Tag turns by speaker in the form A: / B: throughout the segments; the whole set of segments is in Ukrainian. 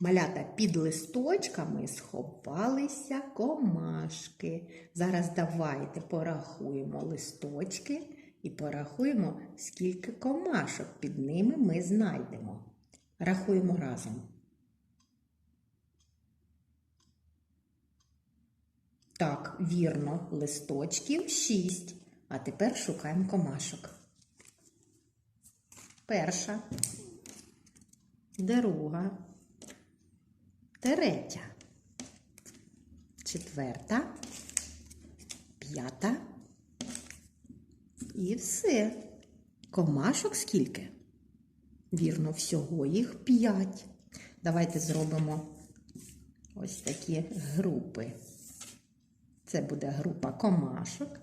A: Малята під листочками сховалися комашки. Зараз давайте порахуємо листочки і порахуємо, скільки комашок під ними ми знайдемо. Рахуємо разом. Так, вірно, листочків шість. А тепер шукаємо комашок. Перша, друга, третя, четверта, п'ята. І все. Комашок скільки? Вірно, всього їх п'ять. Давайте зробимо ось такі групи. Це буде група комашок,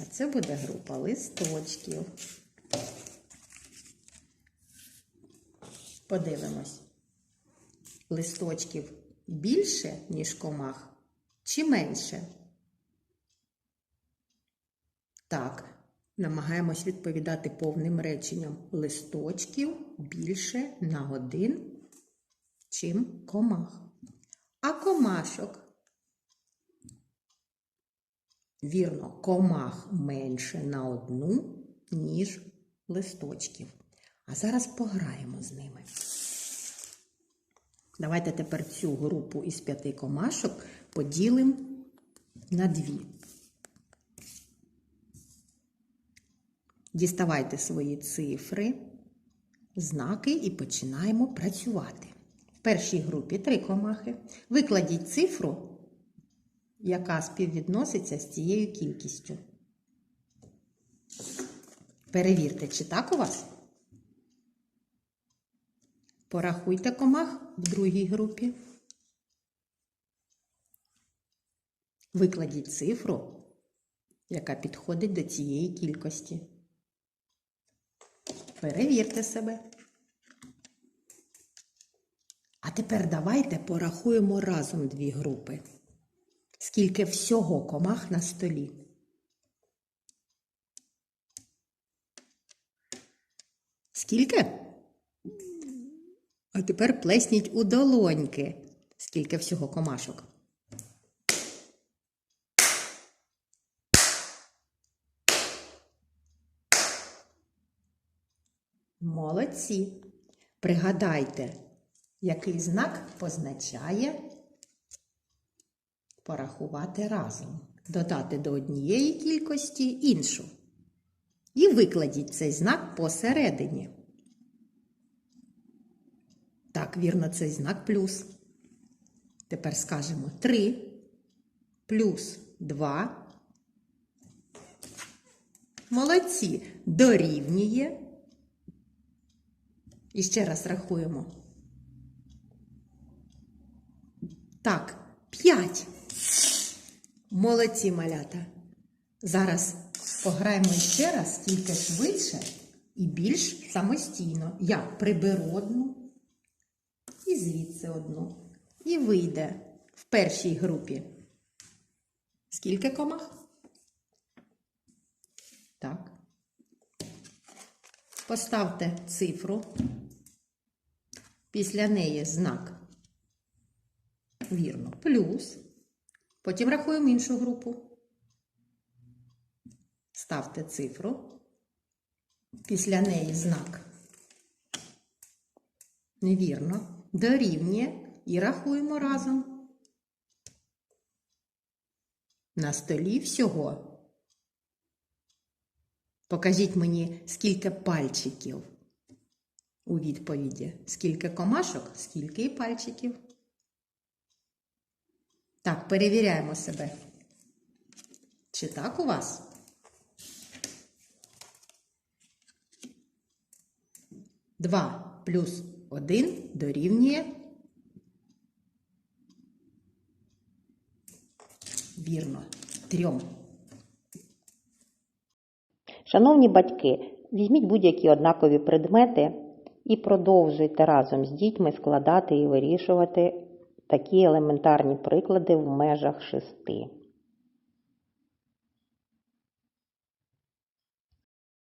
A: а це буде група листочків. Подивимось. Листочків більше, ніж комах, чи менше? Так, намагаємось відповідати повним реченням. Листочків більше на один, чим комах. А комашок? Вірно, комах менше на одну, ніж листочків. А зараз пограємо з ними. Давайте тепер цю групу із п'яти комашок поділимо на дві. Діставайте свої цифри, знаки і починаємо працювати. В першій групі три комахи. Викладіть цифру, яка співвідноситься з цією кількістю. Перевірте, чи так у вас? Порахуйте комах в другій групі. Викладіть цифру, яка підходить до цієї кількості. Перевірте себе. А тепер давайте порахуємо разом дві групи. Скільки всього комах на столі? Скільки? А тепер плесніть у долоньки. Скільки всього комашок? Молодці. Пригадайте, який знак позначає порахувати разом, додати до однієї кількості іншу. І викладіть цей знак посередині. Так, вірно, цей знак плюс. Тепер скажемо 3 плюс 2. Молодці. Дорівнює. І ще раз рахуємо. Так, 5. Молодці малята. Зараз пограємо ще раз, тільки швидше і більш самостійно. Я приберу одну і звідси одну. І вийде в першій групі. Скільки комах? Так. Поставте цифру. Після неї знак. Вірно, плюс. Потім рахуємо іншу групу. Ставте цифру. Після неї знак. Невірно. Дорівнює і рахуємо разом. На столі всього. Покажіть мені, скільки пальчиків у відповіді. Скільки комашок, скільки і пальчиків. Так, перевіряємо себе. Чи так у вас? Два плюс один дорівнює. Вірно, трьом.
B: Шановні батьки, візьміть будь-які однакові предмети і продовжуйте разом з дітьми складати і вирішувати такі елементарні приклади в межах шести.